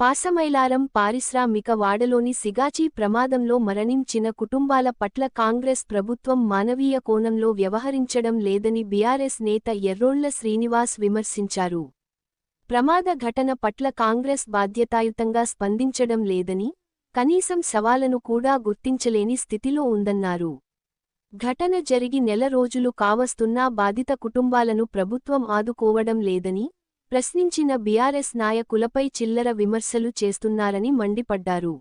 పాసమైలారం పారిశ్రామిక వాడలోని సిగాచి ప్రమాదంలో మరణించిన కుటుంబాల పట్ల కాంగ్రెస్ ప్రభుత్వం మానవీయ కోణంలో వ్యవహరించడం లేదని బీఆర్ఎస్ నేత ఎర్రోళ్ళ శ్రీనివాస్ విమర్శించారు. ప్రమాద ఘటన పట్ల కాంగ్రెస్ బాధ్యతాయుతంగా స్పందించడం లేదని కనీసం సవాలను కూడా గుర్తించలేని స్థితిలో ఉందన్నారు. ఘటన జరిగి నెల రోజులు కావస్తున్నా బాధిత కుటుంబాలను ప్రభుత్వం ఆదుకోవడం లేదని ప్రశ్నించిన బీఆర్ఎస్ నాయకులపై చిల్లర విమర్శలు చేస్తున్నారని మండిపడ్డారు.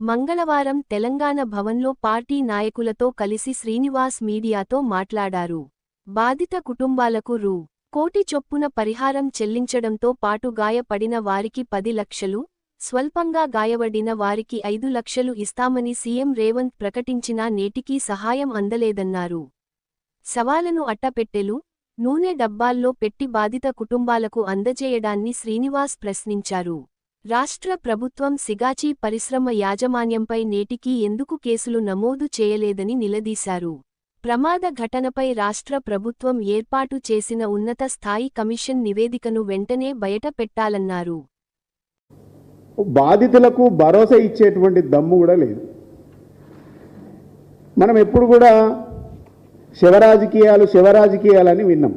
మంగళవారం తెలంగాణ భవన్లో పార్టీ నాయకులతో కలిసి శ్రీనివాస్ మీడియాతో మాట్లాడారు. బాధిత కుటుంబాలకు రూ. కోటి చొప్పున పరిహారం చెల్లించడంతో పాటు గాయపడిన వారికి పది లక్షలు స్వల్పంగా గాయపడిన వారికి ఐదు లక్షలు ఇస్తామని సీఎం రేవంత్ ప్రకటించినా నేటికీ సహాయం అందలేదన్నారు. సవాలను అట్టపెట్టెలు నూనె డబ్బాల్లో పెట్టి బాధిత కుటుంబాలకు అందజేయడాన్ని శ్రీనివాస్ ప్రశ్నించారు. రాష్ట్ర ప్రభుత్వం సిగాచి పరిశ్రమ యాజమాన్యంపై నేటికీ ఎందుకు కేసులు నమోదు చేయలేదని నిలదీశారు. ప్రమాద ఘటనపై రాష్ట్ర ప్రభుత్వం ఏర్పాటు చేసిన ఉన్నత స్థాయి కమిషన్ నివేదికను వెంటనే బయట పెట్టాలన్నారు బాధితులకు భరోసా ఇచ్చేటువంటి దమ్ము కూడా లేదు. మనం ఎప్పుడు కూడా శివరాజకీయాలు శివరాజకీయాలని విన్నాం.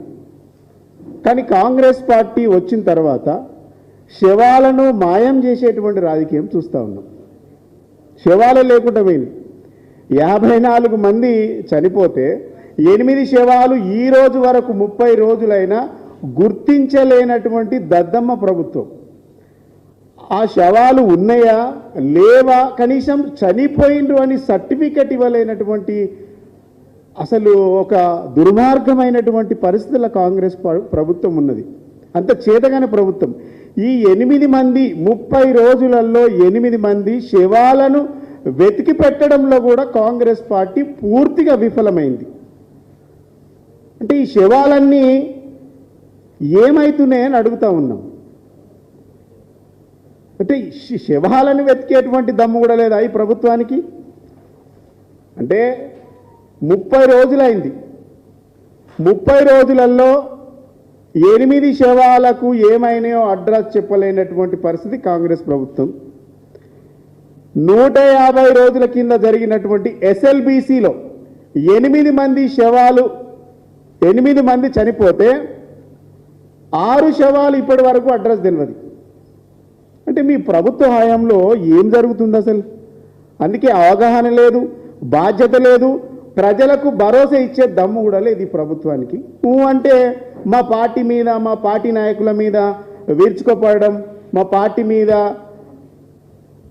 కానీ కాంగ్రెస్ పార్టీ వచ్చిన తర్వాత శవాలను మాయం చేసేటువంటి రాజకీయం చూస్తూ ఉన్నాం. శవాలు లేకుండా పోయింది యాభై నాలుగు మంది చనిపోతే ఎనిమిది శవాలు ఈ రోజు వరకు ముప్పై రోజులైనా గుర్తించలేనటువంటి దద్దమ్మ ప్రభుత్వం. ఆ శవాలు ఉన్నాయా? లేవా? కనీసం చనిపోయిండ్రు అని సర్టిఫికెట్ ఇవ్వలేనటువంటి అసలు ఒక దుర్మార్గమైనటువంటి పరిస్థితుల కాంగ్రెస్ ప- ప్రభుత్వం ఉన్నది. అంత చేతగానే ప్రభుత్వం. ఈ ఎనిమిది మంది ముప్పై రోజులలో ఎనిమిది మంది శవాలను వెతికి పెట్టడంలో కూడా కాంగ్రెస్ పార్టీ పూర్తిగా విఫలమైంది. అంటే ఈ శవాలన్నీ ఏమైతున్నాయని అడుగుతా ఉన్నాం. అంటే శవాలను వెతికేటువంటి దమ్ము కూడా లేదా ఈ ప్రభుత్వానికి? అంటే ముప్పై రోజులైంది. ముప్పై రోజులలో ఎనిమిది శవాలకు ఏమైనాయో అడ్రస్ చెప్పలేనటువంటి పరిస్థితి కాంగ్రెస్ ప్రభుత్వం. నూట యాభై రోజుల కింద జరిగినటువంటి ఎస్ఎల్బీసీలో ఎనిమిది మంది శవాలు ఎనిమిది మంది చనిపోతే ఆరు శవాలు ఇప్పటి వరకు అడ్రస్ తెలియదు అంటే మీ ప్రభుత్వ హయాంలో ఏం జరుగుతుంది అసలు అందుకే అవగాహన లేదు బాధ్యత లేదు ప్రజలకు భరోసా ఇచ్చే దమ్ము కూడా లేదు ఈ ప్రభుత్వానికి. నువ్వు అంటే మా పార్టీ మీద మా పార్టీ నాయకుల మీద విరుచుకోపడడం మా పార్టీ మీద